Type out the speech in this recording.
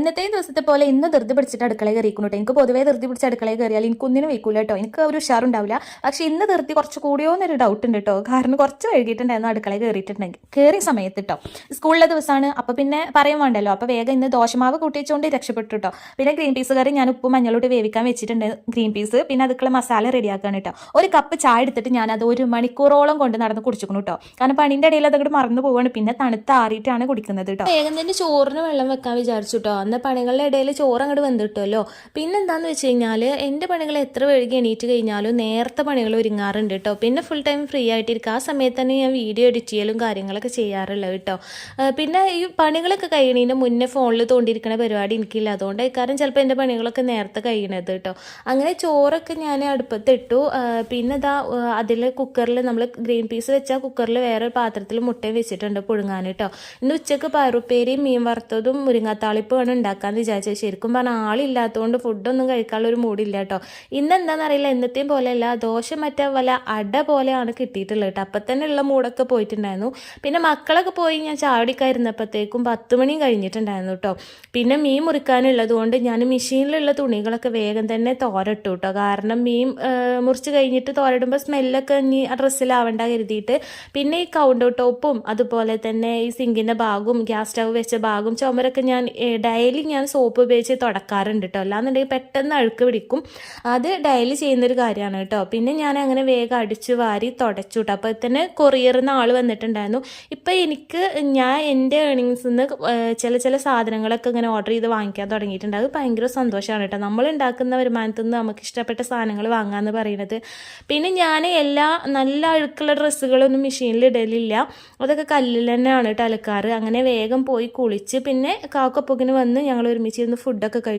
ഇന്നത്തെ ദിവസത്തെ പോലെ ഇന്ന് ധൃതി പിടിച്ചിട്ട് അടുക്കളയിൽ കയറിക്കുന്നു കേട്ടോ എനിക്ക് പൊതുവേ ധൃതി പിടിച്ച് അടുക്കളയിൽ കയറിയാൽ എനിക്കൊന്നിനും വെക്കൂല കേട്ടോ എനിക്ക് ഒരു ഉഷാറുണ്ടാവില്ല. പക്ഷെ ഇന്ന് ധൃതി കുറച്ച് കൂടിയോ എന്നൊരു ഡൗട്ട് ഉണ്ട് കേട്ടോ കാരണം കുറച്ച് വൈകിട്ടുണ്ടായിരുന്നു അടുക്കളയിൽ കയറിയിട്ടുണ്ടെങ്കിൽ. കയറിയ സമയത്ത് കേട്ടോ സ്കൂളിലെ ദിവസമാണ് അപ്പോൾ പിന്നെ പറയാൻ വേണ്ടല്ലോ. അപ്പോൾ വേഗം ഇന്ന് ദോശമാവ് കൂട്ടിച്ചുകൊണ്ട് രക്ഷപ്പെട്ടു കേട്ടോ പിന്നെ ഗ്രീൻ പീസ് കറി ഞാൻ ഉപ്പ് മഞ്ഞളോട്ട് വേവിക്കാൻ വെച്ചിട്ടുണ്ട് ഗ്രീൻ പീസ്. പിന്നെ അതുക്കുള്ള മസാല റെഡിയാക്കാണ് കേട്ടോ ഒരു കപ്പ് ചായ എടുത്തിട്ട് ഞാൻ അത് ഒരു മണിക്കൂറോളം കൊണ്ട് നടന്ന് കുടിച്ചിരിക്കുന്നു കേട്ടോ കാരണം പണിന്റെ ഇടയിൽ അതങ്ങോട്ട് മറന്നു പോവാണ്. പിന്നെ തണുത്ത് ആറിയിട്ടാണ് കുടിക്കുന്നത് കേട്ടോ വേഗം തന്നെ ചോറിന് വെള്ളം വെക്കാൻ വിചാരിച്ചു കേട്ടോ അന്ന് പണികളുടെ ഇടയിൽ ചോറ് അങ്ങോട്ട് വെന്തിട്ടുമല്ലോ പിന്നെ എന്താന്ന് വെച്ച് കഴിഞ്ഞാൽ എന്റെ പണികൾ എത്ര വഴുകി എണീറ്റ് കഴിഞ്ഞാലും നേരത്തെ പണികൾ ഒരുങ്ങാറുണ്ട് കേട്ടോ പിന്നെ ഫുൾ ടൈം ഫ്രീ ആയിട്ടിരിക്കുക. ആ സമയത്ത് തന്നെ ഞാൻ വീഡിയോ എഡിറ്റ് ചെയ്യലും കാര്യങ്ങളൊക്കെ ചെയ്യാറുള്ളത് കേട്ടോ പിന്നെ ഈ പണികളൊക്കെ കഴിയണതിന്റെ മുന്നേ ഫോണിൽ തോണ്ടിയിരിക്കുന്ന പരിപാടി എനിക്കില്ല. അതുകൊണ്ട് കാരണം ചിലപ്പോൾ എന്റെ പണികളൊക്കെ നേരത്തെ കഴിയണത് കേട്ടോ അങ്ങനെ ചോറൊക്കെ ഞാൻ അടുപ്പത്തിട്ടു. പിന്നെ ഇതാ അതിൽ കുക്കറിൽ നമ്മൾ ഗ്രീൻ പീസ് വെച്ചാൽ കുക്കറിൽ വേറെ പാത്രത്തിൽ മുട്ടയും വെച്ചിട്ടുണ്ട് പുഴുങ്ങാൻ കേട്ടോ ഇന്ന് ഉച്ചയ്ക്ക് പയറുപ്പേരിയും മീൻ വറുത്തതും മുരിങ്ങാത്താളിപ്പുമാണ് ഉണ്ടാക്കാന്ന് വിചാരിച്ചത്. ശരിക്കും പറഞ്ഞാൽ ആളില്ലാത്തതുകൊണ്ട് ഫുഡൊന്നും കഴിക്കാനുള്ള ഒരു മൂടില്ല കേട്ടോ. ഇന്ന് എന്താണെന്നറിയില്ല എന്നത്തെയും പോലെയല്ല. ദോശ മറ്റേ വല്ല അട പോലെയാണ് കിട്ടിയിട്ടുള്ളത് കേട്ടോ. അപ്പം തന്നെ ഉള്ള മൂടൊക്കെ പോയിട്ടുണ്ടായിരുന്നു. പിന്നെ മക്കളൊക്കെ പോയി ഞാൻ ചാവടിക്കായിരുന്നപ്പോഴത്തേക്കും പത്ത് മണിയും കഴിഞ്ഞിട്ടുണ്ടായിരുന്നു കേട്ടോ. പിന്നെ മീൻ മുറിക്കാനുള്ളത് കൊണ്ട് ഞാൻ മെഷീനിലുള്ള തുണികളൊക്കെ വേഗം തന്നെ തോരട്ടു കേട്ടോ. കാരണം മീൻ മുറിച്ച് കഴിഞ്ഞിട്ട് തോരടുമ്പോൾ സ്മെല്ലൊക്കെ ഇനി ആ ഡ്രസ്സിലാവണ്ട കരുതിയിട്ട് പിന്നെ ഈ കൗണ്ടർ ടോപ്പും അതുപോലെ തന്നെ ഈ സിങ്കിന്റെ ഭാഗവും ഗ്യാസ് സ്റ്റവ് വെച്ച ഭാഗവും ചുമരൊക്കെ ഞാൻ ഡെയിലി ഞാൻ സോപ്പ് ഉപയോഗിച്ച് തുടക്കാറുണ്ട് കേട്ടോ അല്ലാന്നുണ്ടെങ്കിൽ പെട്ടെന്ന് അഴുക്ക് പിടിക്കും. അത് ഡെയിലി ചെയ്യുന്നൊരു കാര്യമാണ് കേട്ടോ. പിന്നെ ഞാൻ അങ്ങനെ വേഗം അടിച്ച് വാരി തുടച്ചു കേട്ടോ അപ്പോൾ തന്നെ കൊറിയറിന്ന് ആൾ വന്നിട്ടുണ്ടായിരുന്നു. ഇപ്പം എനിക്ക് ഞാൻ എന്റെ ഏണിങ്സിൽ നിന്ന് ചില ചില സാധനങ്ങളൊക്കെ ഇങ്ങനെ ഓർഡർ ചെയ്ത് വാങ്ങിക്കാൻ തുടങ്ങിയിട്ടുണ്ട്. അത് ഭയങ്കര സന്തോഷമാണ് കേട്ടോ. നമ്മൾ ഉണ്ടാക്കുന്ന വരുമാനത്തിൽ നിന്ന് നമുക്ക് ഇഷ്ടപ്പെട്ട സാധനങ്ങൾ വാങ്ങാമെന്ന് പറയുന്നത്. പിന്നെ ഞാൻ എല്ലാ നല്ല അഴുക്കുള്ള ഡ്രസ്സുകളൊന്നും മെഷീനിൽ ഇടലില്ല. അതൊക്കെ കല്ലിൽ തന്നെയാണ് കേട്ടോ അലക്കാറ്. അങ്ങനെ വേഗം പോയി കുളിച്ച് പിന്നെ കാക്കപ്പൊക്കിന് വന്ന് ഞങ്ങൾ ഒരുമിച്ച് ഇരുന്ന് ഫുഡൊക്കെ കഴിക്കും